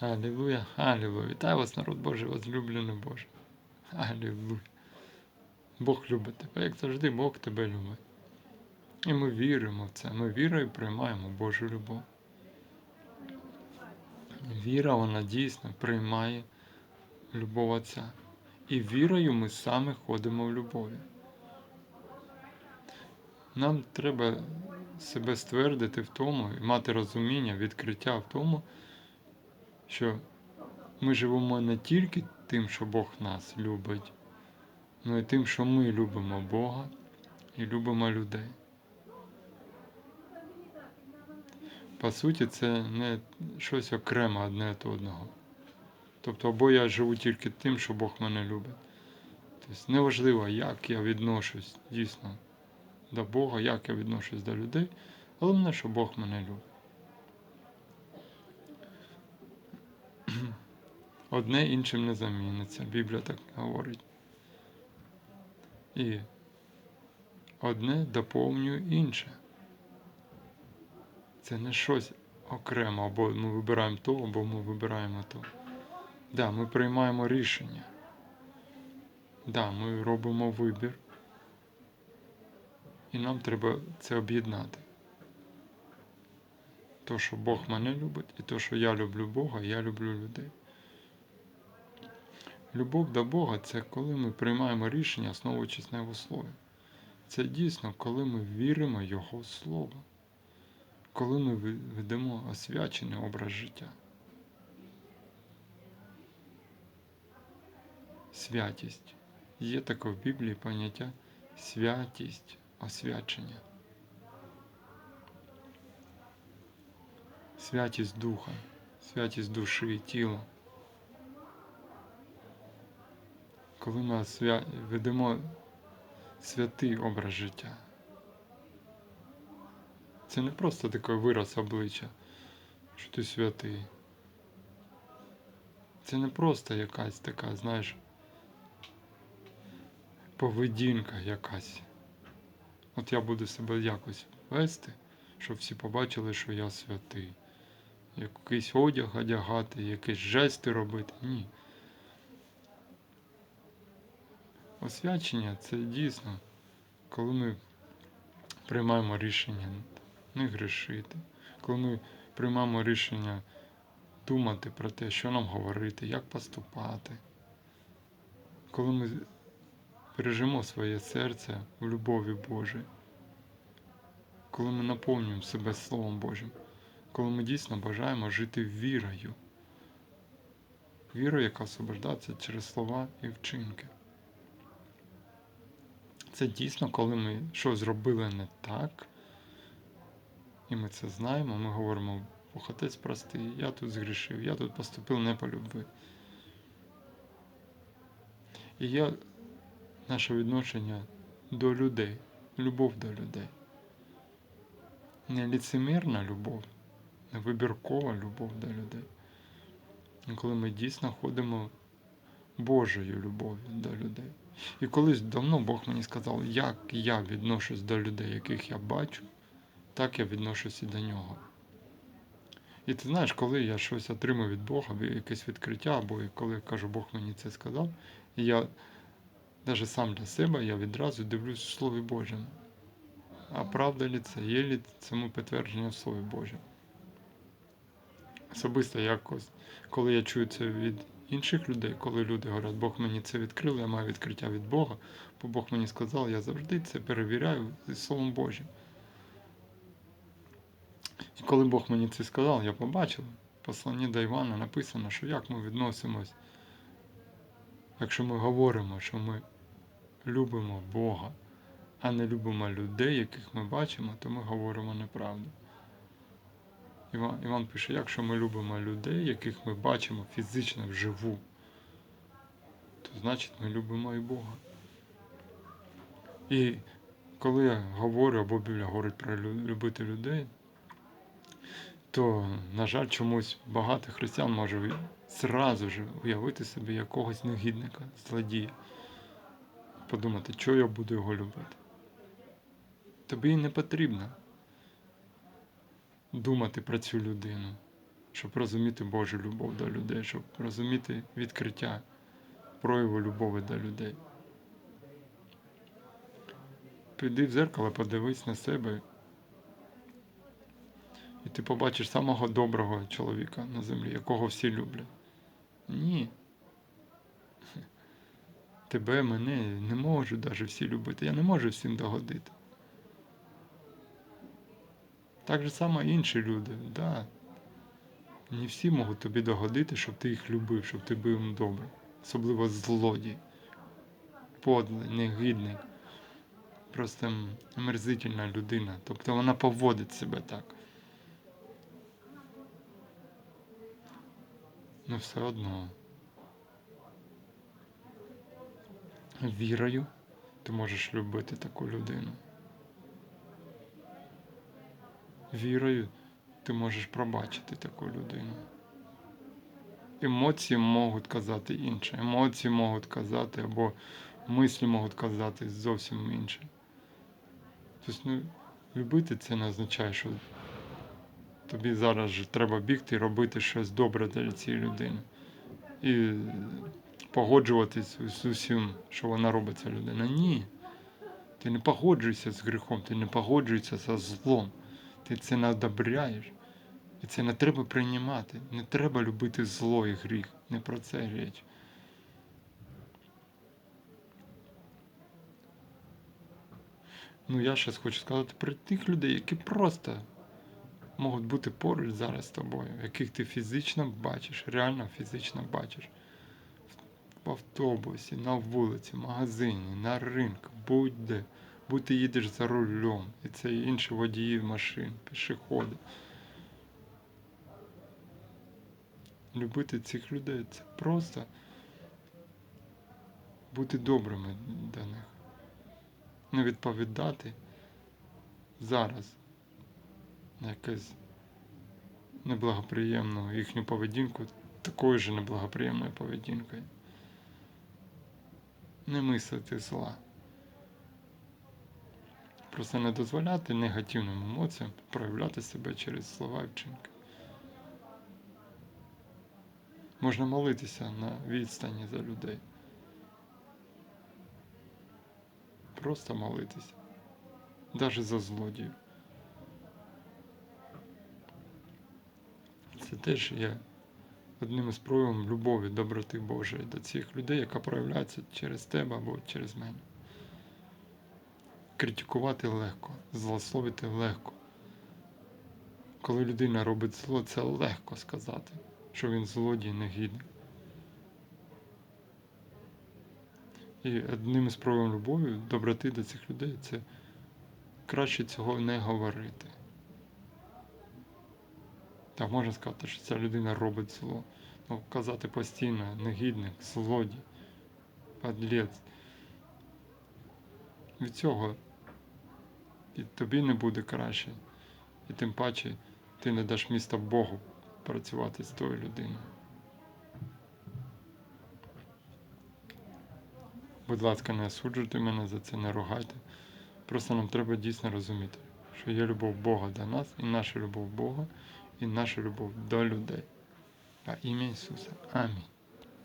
Алілуя, алілуя. Вітаю вас, народ Божий, возлюблений Боже. Алілуя. Бог любить тебе, як завжди, Бог тебе любить. І ми віримо в це. Ми вірою приймаємо Божу любов. Віра, вона дійсно приймає любов Отця. І вірою ми саме ходимо в любові. Нам треба себе ствердити в тому і мати розуміння, відкриття в тому, що ми живемо не тільки тим, що Бог нас любить, але й тим, що ми любимо Бога і любимо людей. По суті, це не щось окреме одне від одного. Тобто, або я живу тільки тим, що Бог мене любить. Тобто неважливо, як я відношусь дійсно до Бога, як я відношусь до людей, головне, що Бог мене любить. Одне іншим не заміниться. Біблія так говорить. І одне доповнює інше. Це не щось окремо, або ми вибираємо то, або ми вибираємо то. Да, ми приймаємо рішення. Да, ми робимо вибір. І нам треба це об'єднати. То, що Бог мене любить, і то, що я люблю Бога, я люблю людей. Любов до Бога це коли ми приймаємо рішення, основуючись на Його слові. Це дійсно, коли ми віримо Його Слово, коли ми ведемо освячений образ життя. Святість. Є таке в Біблії поняття святість, освячення. Святість духа, святість душі і тіла. Коли ми ведемо святий образ життя. Це не просто такий вираз обличчя, що ти святий. Це не просто якась така, знаєш, поведінка якась. От я буду себе якось вести, щоб всі побачили, що я святий. Якийсь одяг одягати, якісь жести робити. Ні. Освячення це дійсно, коли ми приймаємо рішення не грішити, коли ми приймаємо рішення думати про те, що нам говорити, як поступати, коли ми бережемо своє серце в любові Божій, коли ми наповнюємо себе Словом Божим, коли ми дійсно бажаємо жити вірою, вірою, яка освобождається через слова і вчинки. Це дійсно, коли ми щось зробили не так, і ми це знаємо, ми говоримо, Бог отець простий, я тут згрішив, я тут поступив не по любви. І я наше відношення до людей, любов до людей. Не ліцемірна любов, не вибіркова любов до людей. Коли ми дійсно ходимо Божою любов'ю до людей. І колись давно Бог мені сказав, як я відношусь до людей, яких я бачу, так я відношусь і до нього. І ти знаєш, коли я щось отримую від Бога, якесь відкриття, або коли кажу, Бог мені це сказав, і я навіть сам для себе я відразу дивлюсь в Слові Божому. А правда ли це? Є ли цьому підтвердження в Слові Божому? Особисто якось, коли я чую це від інших людей, коли люди говорять, Бог мені це відкрив, я маю відкриття від Бога, бо Бог мені сказав, я завжди це перевіряю зі Словом Божим. І коли Бог мені це сказав, я побачив, в посланні до Івана написано, що як ми відносимось, якщо ми говоримо, що ми любимо Бога, а не любимо людей, яких ми бачимо, то ми говоримо неправду. Іван, Іван пише, якщо ми любимо людей, яких ми бачимо фізично вживу, то значить ми любимо і Бога. І коли я говорю, або Біблія говорить про любити людей, то, на жаль, чомусь багато християн може зразу ж уявити собі якогось негідника, злодія. Подумати, що я буду його любити. Тобі не потрібно думати про цю людину. щоб розуміти Божу любов до людей, щоб розуміти відкриття прояву любові до людей. Піди в зеркало, подивись на себе, і ти побачиш самого доброго чоловіка на землі, якого всі люблять. Ні. Тебе, мене не можуть навіть всі любити. Я не можу всім догодити. Так же само інші люди, да. Не всі можуть тобі догодити, щоб ти їх любив, щоб ти був їм добрий. Особливо злодій, подлий, негідний, просто м, омерзительна людина. Тобто вона поводить себе так. Ну все одно. Вірою ти можеш любити таку людину. Вірою ти можеш пробачити таку людину. Емоції можуть казати інше. Емоції можуть казати, або мислі можуть казати зовсім інше. Тобто, ну, любити це не означає, що тобі зараз же треба бігти і робити щось добре для цієї людини. І погоджуватись з усім, що вона робить ця людина. Ні. Ти не погоджуєшся з гріхом, ти не погоджуєшся зі злом. Ти це не одобряєш. І це не треба приймати. Не треба любити зло і гріх. Не про це річ. Ну, я щось хочу сказати про тих людей, які просто можуть бути поруч зараз з тобою, яких ти фізично бачиш, реально фізично бачиш. В автобусі, на вулиці, в магазині, на ринку, будь-де. Будь ти їдеш за рулем, і це інші водії машин, пішоходи. Любити цих людей це просто бути добрими до них. Не відповідати зараз на якусь неблагоприємну їхню поведінку такою ж неблагоприємною поведінкою. Не мислити зла. Просто не дозволяти негативним емоціям проявляти себе через слова і вчинки. Можна молитися на відстані за людей. Просто молитися. Навіть за злодіїв. Це теж є одним із проявів любові, доброти Божої до цих людей, яка проявляється через тебе або через мене. Критикувати легко, злословити легко. Коли людина робить зло, це легко сказати, що він злодій негідний. І одним із проявів любові, доброти до цих людей це краще цього не говорити. Так можна сказати, що ця людина робить зло. Ну, казати постійно негідник, злодій, подлець. Від цього і тобі не буде краще, і тим паче ти не даш міста Богу працювати з тою людиною. Будь ласка, не осуджуйте мене за це, не ругайте. Просто нам треба дійсно розуміти, що є любов Бога до нас, і наша любов Бога, і наша любов до людей. Во ім'я Ісуса. Амінь.